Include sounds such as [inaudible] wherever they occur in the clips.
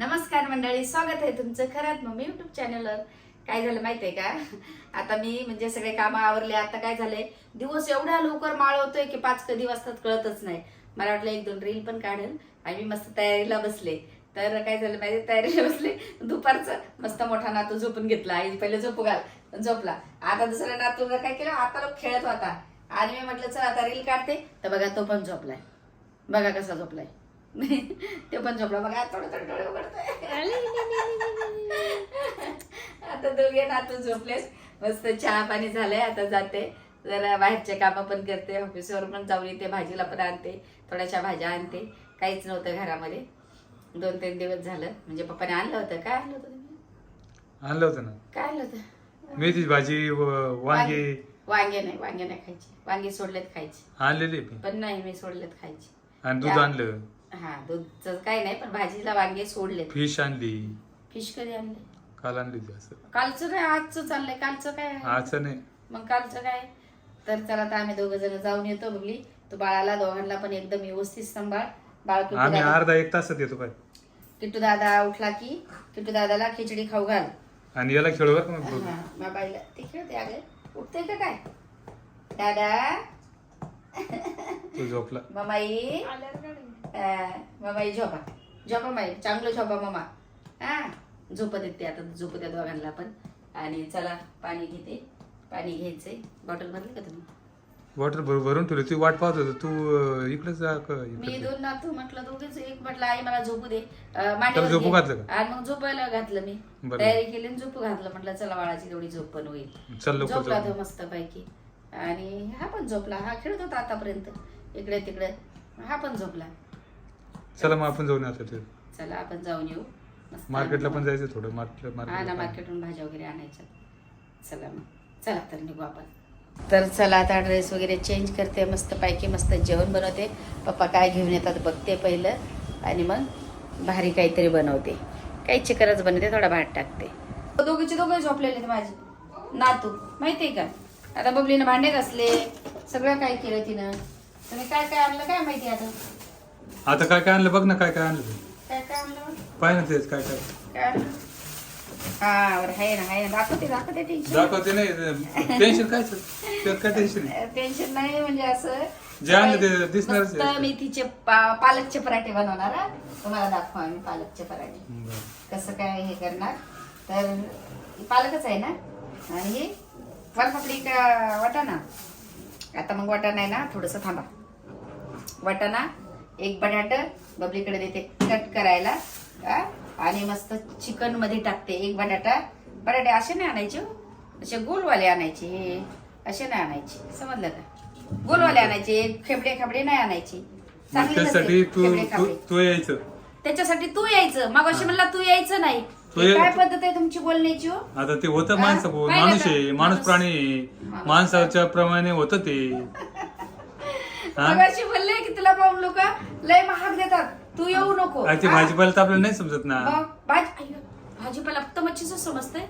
नमस्कार मंडळी स्वागत आहे तुमचं खरंच मम्मी युट्यूब चॅनलवर काय झालं माहितीये का? आता मी म्हणजे सगळे कामं आवरले आता काय झालंय? दिवस एवढा लवकर माळ होतोय की पाच कधी वाजतात कळतच नाही. मला वाटलं एक दोन रील पण काढेल आणि मी मस्त तयारीला बसले. तर काय झालं माहिती तयारीला बसले. दुपारचं मस्त मोठा नातू झोपून घेतला. आई पहिले झोपू घाल. झोपला. आता दुसऱ्या नातूला काय केलं? आता लोक खेळत होता. आणि मी म्हटलं चल आता रील काढते. तर बघा तो पण झोपलाय. बघा कसा झोपलाय. [laughs] ते पण झोपला बघा थोडं थोडं डोळे उघडतोय. आता दोघे नातू झोपलेस मस्त चहा पाणी झालंय आता जाते. जरा बाहेरचे कामं पण करते ऑफिसवर पण जाऊन येते भाजीला पण आणते थोड्याशा भाज्या आणते. काहीच नव्हतं घरामध्ये. दोन तीन दिवस झालं. म्हणजे पप्पाने आणलं होतं. काय आणलं होतं आणलं होतं ना. काय आणलं होतं? मेथीची भाजी वांगी. वांगे नाही वांगे नाही खायचे. वांगे सोडलेत खायचे. आणलेली पण नाही मी सोडलेत खायचे. आणि दूध आणलं. हा दूधचं काही नाही पण भाजीला वांगे सोडलेत. फिश आणली. फिश कधी आणले? काल आणली होती असं कालचं काय आजचं चाललंय कालचं काय? आहे? आजचं नाही. मग कालचं काय? तर चला आता आम्ही दोघ जण जाऊन येतो बघली तो बाळाला दोघांना पण एकदम व्यवस्थित सांभाळ. बाळ किट्टू आम्ही दादा अर्धा एक तासात येतो काय किट्टू दादा उठला की किट्टू दादाला खिचडी खाऊ घाल. आणि याला खेळू बरं का मग. हा, बाबाईला ते खेळते अगं. उठते का काय? दादा. तो झोपला. ममाई अं, ममाई झोपा. झोपा माई चांगलं झोपा मामा. हा? झोपत येते आता झोपत त्या दोघांना पण. आणि चला पाणी घेते. पाणी घ्यायचंय. बॉटल भरली का तुम्ही? वॉटर भर भरून ठेवली. तू वाट पाहत होतो. तू अं, इकडेच जा का मी इकडे? दोन नातू म्हटलं दोघीच एक म्हटलं आई मला झोपू दे. अं, त्याला मांडीवर झोपू घे. घातलं का? आणि मग झोपायला घातलं मी. बरं. तयारी केली आणि झोपू घातलं. म्हटलं चला बाळाची तेवढी झोप पण होईल. चल लवकर झोपला जाऊ. तो मस्त पैकी आणि हा पण झोपला. हा खेळत होता आतापर्यंत. इकडे तिकडे. हा पण झोपला. चला मग आपण जाऊन आता चला आपण जाऊन येऊ. मस्त मार्केटला पण जायचं थोडं मार्केट हा ना मार्केट मार्केटून भाज्या वगैरे आणायच्या. चला मग. चला तर निघू आपण. तर चला आता ड्रेस वगैरे चेंज करते मस्त पैकी मस्त जेवण बनवते. पप्पा काय घेऊन येतात बघते पहिलं. आणि मग भारी काहीतरी बनवते. काही चिकनच बनवते थोडा भात टाकते. दोघीचे दोघे झोपलेले आहेत माझे. नातू माहितीये का? आता बबलीनं भांडे घासले. सगळं काय केलं तिनं? तुम्ही काय काय आणलं? काय माहिती आता? आता काय काय आणलं? बघ ना काय काय आणलं ते. काय काय आणलं? पाय ना तेच काय काय. काय आणलं? हा बरं आहे ना आहे ना. दाखवते दाखवते टेन्शन दाखवते नाही टेन्शन काय त्यात काय टेन्शन आहे? टेन्शन नाही म्हणजे असं जे आणलं ते दिसणारच मस्त आहे. मेथीचे पा- पालकचे पराठे बनवणार हा. तुम्हाला दाखवा आम्ही पालकचे पराठे. बरं. कसं काय हे करणार? तर पालकच आहे ना? आणि हे वालपापडी का वाटाणा? आता मग वाटाणा आहे ना थोडस थांबा. वाटाणा एक बटाट बबलीकडे देते कट करायला? आणि मस्त चिकनमध्ये टाकते एक बटाटा. बटाटे असे नाही आणायचे हो. असे गोलवाले आणायचे हे. असे नाही आणायचे. समजलं का? गोलवाले आणायचे खेबडे खाबडे नाही आणायचे. त्यासाठी तू यायचं. त्याच्यासाठी तू यायचं. मग अशी म्हणला तू यायचं नाही. काय पद्धत आहे तुमची बोलण्याची हो? आता ते होतं? माणसं माणूस? आहे माणूस प्राणी माणसाच्या प्रमाणे होतं ते. [laughs] मग अशी बोलले की तुला पाहून लोक लय महाग देतात. तू येऊ नको. अरे ते हा? भाजीपाला तर आपल्याला नाही समजत ना. मग भाजी अय्यो, भाजीपाला फक्त मच्छीच समजते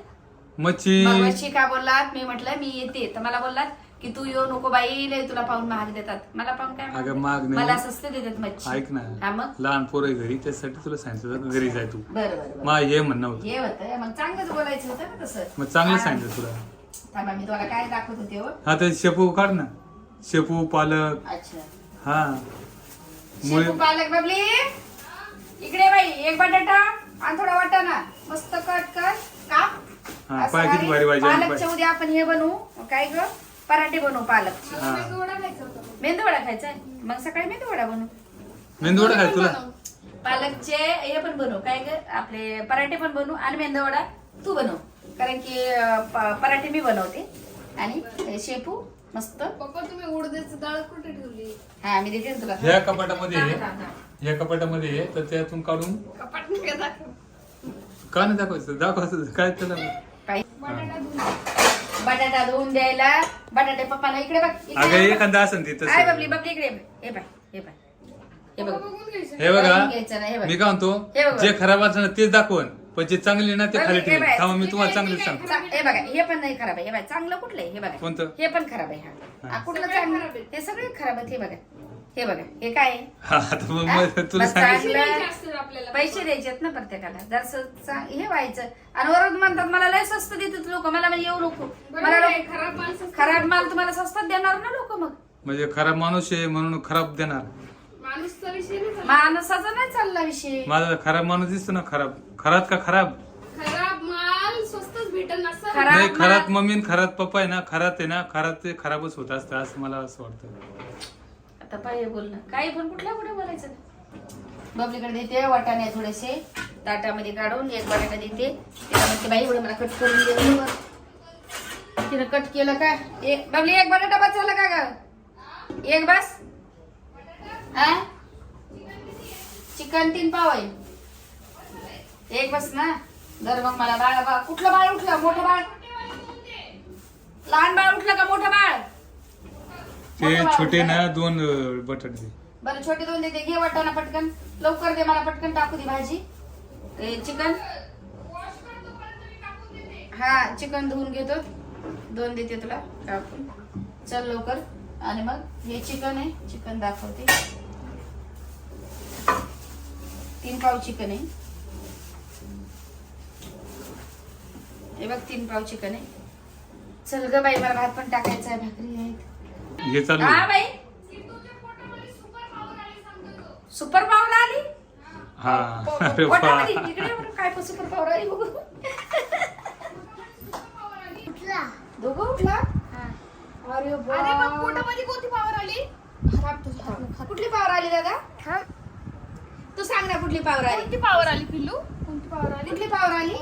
मच्छी. मच्छी का बोललात? मी म्हटलं मी येते. तर मला बोललात की तू येऊ नको बाई लय तुला पाहून महाग देतात. मला पाहून काय महाग अगं, देतात? महाग नाही. मला स्वस्त देतात मच्छी. ऐक ना. मग? लहान पोरं आहे घरी त्यासाठी तुला सांगितलं होतं घरी जाय तू. बरं बरं बरं. मा हे म्हणणं होतं. हे होतं. मग चांगलंच बोलायचं होतं ना तसं. मग चांगलं. सांगितलं तुला. थांबा मी तुम्हाला काय दाखवत होते हो? हा ते शेपू काढ ना. शेपू पालक अच्छा. हा. मुळे शेपू पालक बबली. इकडे बाई एक बटाटा आणि थोडा वाटाणा. मस्त कट कर. काप. हा, असं पाय किती भारी भाजी आणि पालकच्या. उद्या आपण हे बनवू. काय ग? पराठे बनवू पालकचे हा. मेंदू वडा खायचा आहे? मग सकाळी मेंदू वडा बनवू. मेंदू वडा खाय तुला. पालकचे हे पण बनवू. काय ग? आपले पराठे पण बनवू आणि मेंदू वडा तू बनव. कारण की अं, प- पराठे मी बनवते. आणि शेपू मस्त? पप्पा तुम्ही डाळ कुठे ठेवली? हा मी देते ना तुला. ह्या कपाटामध्ये आहे. ह्या कपाटामध्ये आहे तर त्यातून काढून कपाट दाखव का नाही दाखवायचं? दाखवायचं काय त्याला? काय? बटाटा धुवून बटाटा धुवून द्यायला. बटाटे पप्पाला इकडे बघ इकडे अगं बघ. एखादा तिथं काय बबली बबली इकडे बघ. हे पाय हे पाय हे बघ. पप्पा बघून घ्यायचं. हे बघा बघून घ्यायचं ना, हे बघ. मी काय म्हणतो हे बघा. जे खराब असलं ना तेच दाखवून. पण जे चांगले ना ते बघ, खाली हे ठेवेल. थांबा मी तुम्हाला चांगलं. सांगतो. चा- हे बघा हे पण नाही खराब आहे. हे बघा चांगलं कुठलं आहे? हे बघा. कोणतं? हे पण खराब आहे हा. कुठलं सगळे चांगलं? खराब आहेत. हे सगळे खराब आहेत हे बघा. हे बघा हे काय आहे? हा आता मग हा? मग तुला बस सांगितलं चांगलं- द्यायचे असतात आपल्याला. पैसे द्यायचेत ना प्रत्येकाला. जर हे व्हायचं. आणि वरून म्हणतात मला लय स्वस्त देतात लोक. मला म्हणजे येऊ नको. बरोबर मला खराब माणसं माल तुम्हाला स्वस्तात देणार ना लोक मग? म्हणजे खराब माणूस आहे म्हणून खराब देणार. माणूसचा विषय नाही झाला. माणसाचा नाही चालला विषय. माझा खराब माणूस दिसतो ना खराब. खरात का खराब? खराब माल स्वस्तच भेटल खराब नाही खरात माल- मम्मी खरात पप्पा आहे ना खरात आहे ना खरात ते खराबच होत असतं असं मला असं वाटतं. आता पाहिजे बोलणं काही पण कुठल्या कुठे बोलायचं? बबलीकडे देते वाटाणे थोडेसे ताटामध्ये काढून एक बटाटा देते. तिला म्हणते बाई एवढं मला कट करून दे. बरोबर तिनं कट केलं का? एक बबली एक बटाटा बस झाला का ग? एक बस? हा चिकन तीन पाव आहे. एक बस ना. जर मग मला बाळ बाळ कुठलं बाळ उठलं? मोठं बाळ? लहान बाळ उठलं का मोठं बाळ? ते मोठं बाळ छोटे उठलं? ना दोन अं, बटाटे दे. बरं छोटे दोन देते. घे वाटाणा पटकन. लवकर दे मला पटकन टाकू दे भाजी. ते चिकन? हा चिकन धुवून घेतो. दोन देते तुला टाकून. चल लवकर. आणि मग हे चिकन आहे. चिकन दाखवते. तीन पाव चिकन आहे. हे बघ तीन पाव चिकन आहे. चल ग बाई मला भात पण टाकायचा आहे भाकरी आहेत. हे चालू हा. बाई. सुपर पावर आली? हा. [laughs] अरे काय पण सुपर पावर आली बघू. दोघं उठला? अरे अरे मग पोटामध्ये कोणती पावर आली? कुठली पावर आली दादा? तू सांग ना कुठली पावर आली. कोणती पावर आली पिल्लू? कोणती पावर आली? कुठली पावर आली?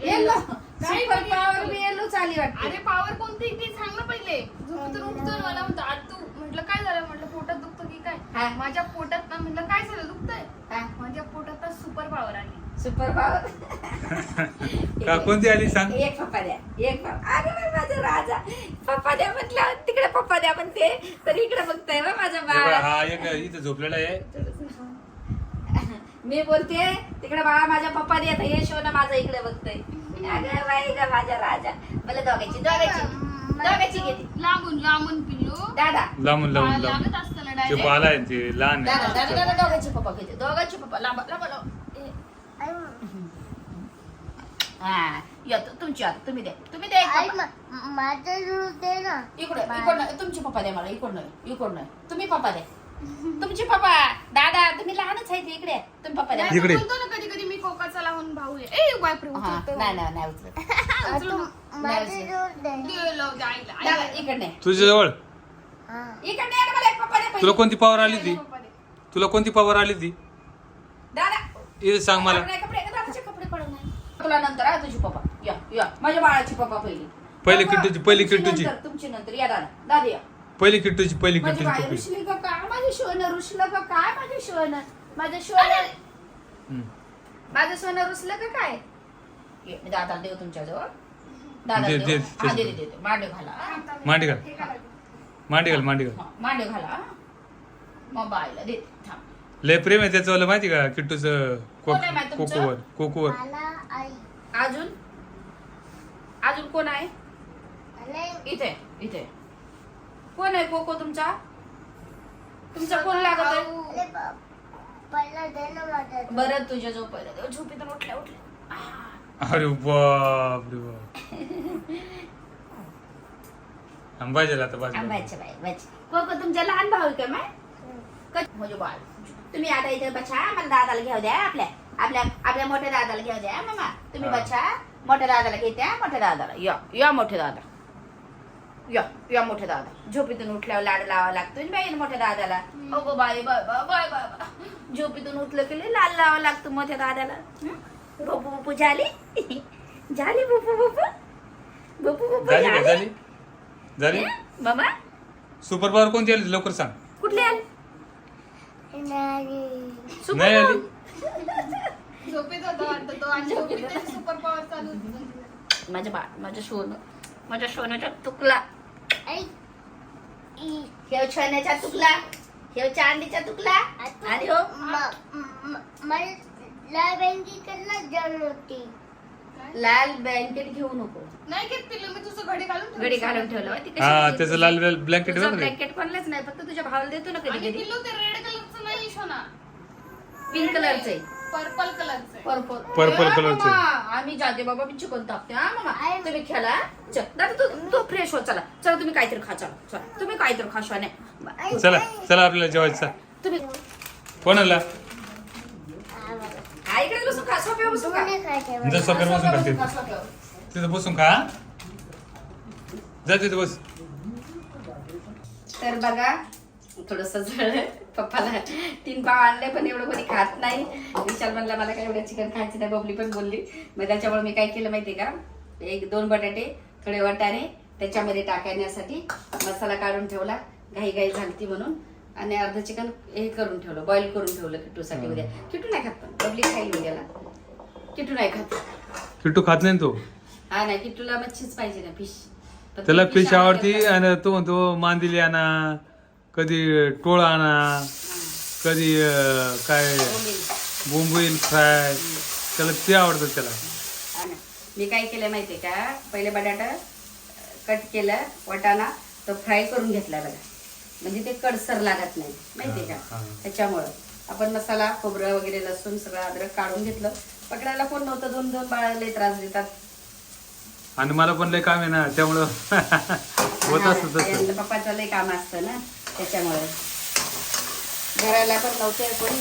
येलो? पावर बी येलो. चाली अरे वाटते. पावर कोणती? ती सांग ना पहिले. झोपेतून उठतोय मला म्हणतो आज तू म्हटलं काय झालं? म्हटलं पोटात दुखतं की हा. काय माझ्या पोटात ना म्हटलं काय झालं? दुखतंय? हा, माझ्या पोटात ना सुपर पावर आली. सुपर पावर [laughs] का? कोणती आली सांग. एक पप्पा द्या. एक पप्पा अरे माझा राजा. पप्पा द्या म्हटलं तिकडे पप्पा द्या म्हणते. तर इकडे बघताय माझा बाळ. हा एक इथं झोपलेला आहे. मी बोलते तिकडे बाळा माझ्या पप्पा देत हे शोना माझा इकडे बघतोय. अगं बाई ग माझा राजा. मला दोघांची दोघांची दोघांची घेते. लांबून लांबून पिल्लू. दादा. लांबून लावून लागत असतं ना ते डायरेक्ट बाला आहे ते लहान दादा दादा आहे दादा दोघांची पप्पा घेते. दोघांची पप्पा लांब लांब लांब. हा या तु- तुमची आता तुम्ही द्या. तुम्ही द्या एक पप्पा. माझं दूध दे ना. इकडे इकडनं तुमची पप्पा द्या मला इकडनं इकडनं. तुम्ही पप्पा द्या. [laughs] तुमची पप्पा. दादा आहे इकडे. तुम्ही पप्पा द्या. इकडे. तो बोलतो ना कधी कधी मी कोकाचा लावून भाऊ आहे. ए बापरे हा उचलतोय नाही उचलत. [laughs] आईला. इकडे तुझ्या जवळ हा. इकडे या ना मला एक पप्पा द्या तुला पहिले. कोणती पावर आली ती पप्पा दे. तुला कोणती पावर आली ती दादा. हे सांग मला. कपडे कपडे दादाचे कपडे पडून नाही तुला नंतर हा तुझी पप्पा. या या. माझ्या बाळाची पप्पा पहिली. पहिली पप्पा, किट्टूची, पहिली तुमची किट्टूची. नंतर, तुमची नंतर. या दादा. दादा या. पहिली किट्टूची पहिली माझी बाई किट्टूची का? काय माझे सोनं रुसलं का? काय माझे सोनं माझं सोनं. माझं सोनं रुसलं का काय? ये, मी दादा देऊ तुमच्या जवळ दादा दे- देऊ. दे, हा, दे. दे दे, दे मांडे घाला. हा. मांडी घाल. मांडी घाल मांडी घाल. हा, मांडे घाला हा. मग बाईला दे थांब. लय प्रेम आहे त्याचं माहिती का? किट्टूच कोण आहे माहिती तुमचं? कोकोवर कोकोवर. मला आई. अजून? अजून कोण आहे? आणि इथे इथे. कोण आहे कोको तुमचा? तुमचा कोण लागत आहे? भाऊ. दे ना दूध. बरं तुझ्या झोपायला झोपेतून उठल्या उठल्या. [laughs] अरे बाप. रे बाप आता आंब्याच्या बाई बाई. कोको तुमचा लहान भाऊ आहे का माय? क- म्हणजे बाळ. तुम्ही आता इथे बछा मला दादाला घेऊ द्या आपल्या आपल्या आपल्या मोठ्या दादाला घेऊ द्या मामा. तुम्ही हा. बछा मोठ्या दादाला घेत्या मोठ्या दादाला. या या मोठे दादा या या मोठ्या दादा झोपेतून उठल्यावर लाड लावा लागतो ना बाई मोठ्या दादाला. अगो बाई बाय बाय बाय बाय. झोपेतून उठलं की लाड लावा लागतो मोठ्या दादाला? बपू बपू झाली? झाली बपू बपू बपू बपू झाली का? झाली? झाली? झाली? मामा सुपर पॉवर कोणती आली? लवकर सांग. कुठली आली? नाही आली. झोपेत होता वाटतं तो आणि झोपेत त्याची सुपर पॉवर चालू होती. माझ्या बा माझ्या सोनं माझ्या सोन्याचा तुकला. आई. ई. हे सोन्याचा तुकला हे चांदीचा तुकला. आणि हो. बँकेकडनं जण होती. लाल ब्लँकेट घेऊ नको. नाही घेत पिल्लू मी तुझं घडी घालून. घडी घालून ठेवलं. कशी हा घेतली? त्याचं लाल ब्लँकेट तुझं ब्लँकेट कोणलाच नाही फक्त तुझ्या भावाला देतो ना कधी आणि कधी पिल्लू ते रेड कलरचं नाही शोना. पिंक कलरचं आहे. पर्पल कलरचं पर्पल colour चे. आम्ही जाते बाबा मी चिकन टाकते हा मामा? तुम्ही खेळा चल. दादा तू तू फ्रेश हो चला. चला तुम्ही काहीतरी खा चला चला. तुम्ही काहीतरी खा नाही चला चला आपल्याला जेवायचं तुम्ही कोणाला? आईकडे बसून खा सोप्या खा? जर सोप्यावर. तिथं. बसून खा जा तिथं बस. तर बघा थोडस जळलं पप्पाला तीन पाव आणले पण एवढं कोणी खात नाही. विशाल म्हणला मला काय एवढं चिकन खायचं नाही बबली पण बोलली. मग त्याच्यामुळे मी काय केलं माहितीये का? एक दोन बटाटे थोडे वाटाणे त्याच्यामध्ये टाकण्यासाठी मसाला काढून ठेवला. घाई घाई झालती म्हणून. आणि अर्ध चिकन हे करून ठेवलं बॉईल करून ठेवलं किट्टूसाठी उद्या. किट्टू नाही खात पण बबली खाईल उद्याला. किट्टू नाही खात. किट्टू खात नाही तो? हा नाही किट्टूला मच्छीच पाहिजे ना फिश. त्याला फिश आवडती आवडते. आणि तो म्हणतो मांदिली आणा कधी टोळ आणा. कधी अं, काय. बोंबील फ्राय त्याला ते आवडतं त्याला. आणि मी काय केलं माहितीये का? पहिले बटाटा कट केलं वाटाणा तो फ्राय करून घेतला बघा. म्हणजे ते कडसर लागत नाही माहितीये हा, का? हा. त्याच्यामुळं. आपण मसाला खोबरं वगैरे लसूण सगळं अद्रक काढून घेतलं. पकडायला कोण नव्हतं? दोन दोन बाळाले त्रास देतात. आणि मला पण लय काम आहे ना त्यामुळं. [laughs] होत असत तसं. पप्पाचं लय काम असतं ना. त्याच्यामुळे. घराला पण नव्हते कोणी.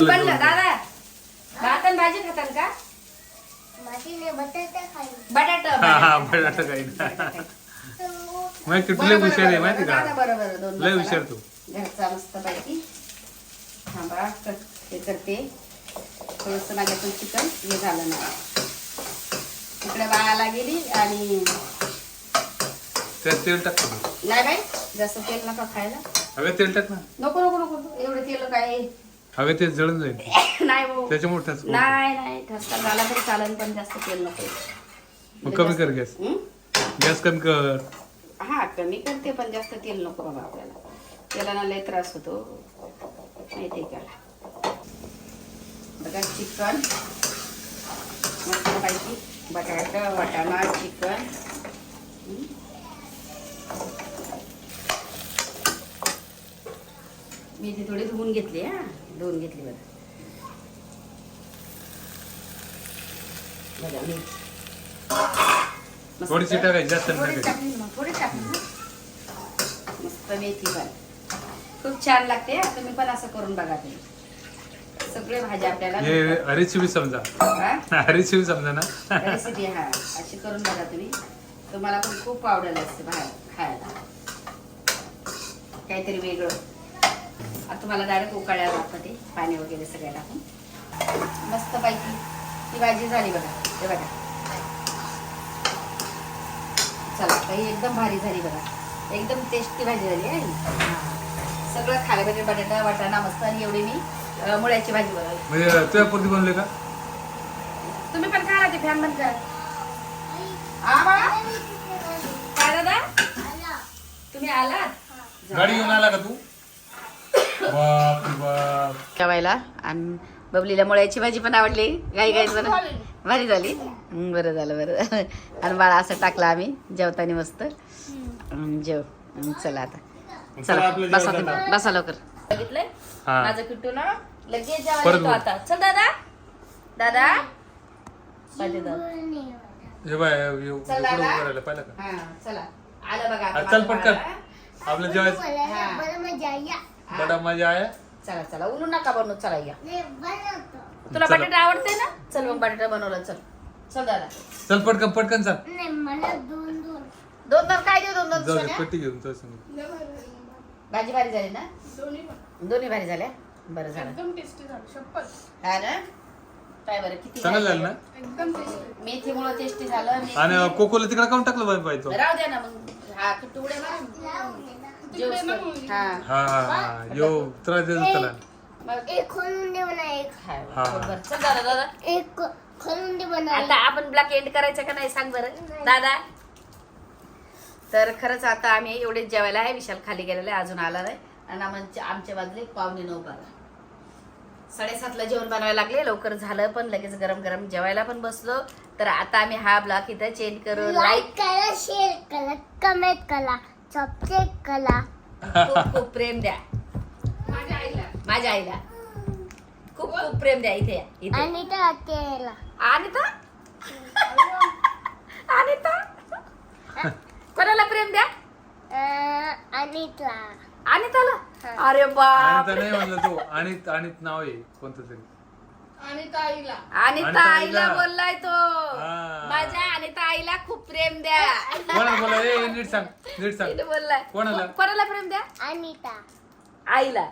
बनलं दादा? भात आणि भाजी खाताल का? बटाटा खाईल. बटाटा हा हा काही [laughs] हुशार आहे माहिती का? बरोबर दोन लय. हुशार तू. घरचा मस्त पैकी. थांबा हे करते. थोडस माझ्याकडून चिकन हे झालं नाही इकडे बाळाला गेली आणि त्यात तेल टाक ना. नाही बाई जास्त तेल नका खायला. हवे तेल टाक ना. नको नको नको एवढं तेल काय? हवे ते जळून जाईल. [laughs] नाही भाऊ. त्याच्यामुळे ठस नाही नाही. ठसका झाला तरी चालेल पण जास्त तेल नको. मग कमी कर गॅस? गॅस कमी कर. हा कमी करते पण जास्त तेल नको बाबा आपल्याला. तेलाला लय त्रास होतो. माहिती का बघा चिकन. मस्त पाहिजे बटाटा वाटाणा चिकन. मी ती थोडी धुवून घेतली हा. धुवून घेतली बघा. बघा मी थोडीशी टाकायची, जास्त थोडी. टाकली ना, थोडी टाकली ना. मस्त मेथी पण. खूप छान लागते हा. तुम्ही पण असं करून बघा तुम्ही सगळे भाज्या आपल्याला रेसिपी समजा. हा? रेसिपी समजा ना? रेसिपी हा. अशी करून बघा तुम्ही. तुम्हाला पण खूप आवडेल असते बाहेर खायला. काहीतरी वेगळं. आता तुम्हाला डायरेक्ट उकाळ्या लागतं ते पाणी वगैरे सगळं टाकून. मस्त पैकी ती भाजी झाली बघा. हे बघा. चला आता ही एकदम भारी झाली बघा. एकदम टेस्टी भाजी झाली आहे. ही. सगळं खायला पाहिजे बटाटा वाटाणा मस्त आणि एवढी मी मुळ्याची भाजी बनवली. म्हणजे तुझ्या पुरती बनले का? तुम्ही पण खा ते फॅन बंद करा. हा बाळा? काय दादा? तुम्ही आलात? गाडी घेऊन आला का तू? जेवायला. आणि बबलीला मुळ्याची भाजी पण आवडली. गाई गाई झाली. भारी झाली. बरं झालं बरं झालं. आणि बाळा असं टाकला आम्ही जेवताना मस्त. जेव. चला आता. चला बसा बसा लवकर. बघितलंय? हा. माझं किट्टू ना लगेच जेवायला. आता. चल दादा. दादा. पाहिजे दादा. बाय हे चल पुढं दादा. उभं राहिलं पाहिलं का? चला. आलं बघा आता चल माझं पटकन. आपलं जेवायचं. बरं बडा मजा आहे चला चला उलू नका बनवू चला या. तुला चला. बटाटा आवडते ना? चल मग बटाटा बनवला चल. चल दादा. चल पटकन पटकन चल. नाही मला दोन दोन. दोन दोन काय देऊ दोन दोन? जाऊ दे सोन्या? पट्टी घेऊन तो संग. भाजी भारी झाली ना? दोन्ही पण. दोन्ही भारी झाल्या? बरं झालं. एकदम टेस्टी झालं शपथ. हा ना? काय बरं? किती चांगलं झालं? ना? एकदम टेस्टी मेथीमुळे टेस्टी झालं मेथी- आणि कोकोला तिकडे काऊन टाकलं बाई बाई तो? राहू द्या ना मग. हा तुकडे जेवस तिकडे कर. हा. हा हा हा. यो त्रास देतो त्याला मग. एक खोलून दे मला एक. खाय हा. बरं चल दादा दादा. एक खो- खोलून दे मला आता आपण ब्लॅक एंड करायचं का नाही सांग बरं. दादा. तर खरंच आता आम्ही एवढेच जेवायला आहे विशाल खाली गेलेला आहे अजून आला नाही. आणि आमच्या आमच्या बाजूला एक पावणे नऊ बारा. साडेसातला जेवण बनवायला लागले लवकर झालं पण लगेच गरम गरम जेवायला पण बसलो. तर आता आम्ही हा ब्लॉग इथं चेंज करू. लाईक करा शेअर करा कमेंट करा सबस्क्राईब करा. खूप खूप प्रेम द्या. माझ्या आईला. माझ्या आईला खूप खूप प्रेम द्या इथे इथे. आणि तर आत्याला. अनिता? अनिता? कोणाला प्रेम द्या? अनितला अनिताला? हा. अरे आणि बाप तर नाही म्हणलं तो. आणि आणि नाव आहे कोणतं तरी. आणि ताईला अनिता अनिता आईला. बोललाय तो. हा. माझ्या अनिता आईला खूप प्रेम द्या. कोणाला बोला ए नीट सांग नीट सांग. तिने बोललाय. कोणाला? को- कोणाला प्रेम द्या? अनिता. आईला.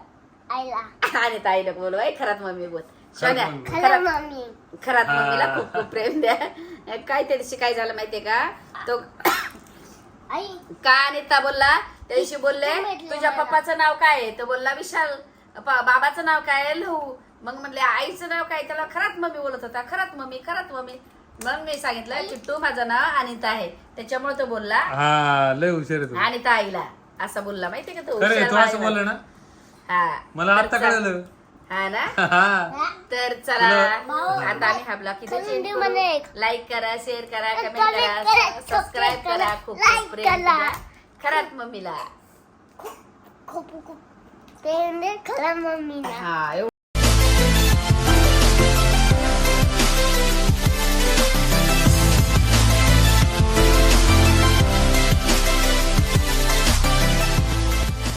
आईला. अनिता आईला बोलू. आई खरात मम्मी बोल. मम्मी. खरं खरात मम्मी. खरात हा. मम्मीला खूप खूप प्रेम द्या. काय त्या दिवशी काय झालं माहितीये का? तो आई. का अनिता बोलला? त्या दिवशी बोलले तू भेटली तुझ्या मला. पप्पाचं नाव काय आहे? तो बोलला विशाल. प- बाबाचं नाव काय आहे? लहू. मग म्हणले आईचं नाव काय त्याला खरात मम्मी बोलत होता खरात मम्मी खरात मम्मी. मग मी सांगितलं चिट्टू माझं नाव अनिता आहे. त्याच्यामुळे तो बोलला हा लय हुशार आहे तू. अनिता आईला. असं बोलला माहितीये का तो? खरं आहे, हुशार तू असं. बोलला ना. हा. मला तर आता. कळलं. हा ना? तर चला आता आम्ही हा ब्लॉग म्हणजे एक. लाईक करा शेअर करा कमेंट करा करा, सबस्क्राईब subscribe करा खूप प्रेम करा. खरात मम्मीला. खूप खूप खरं मम्मीला. हा एवढं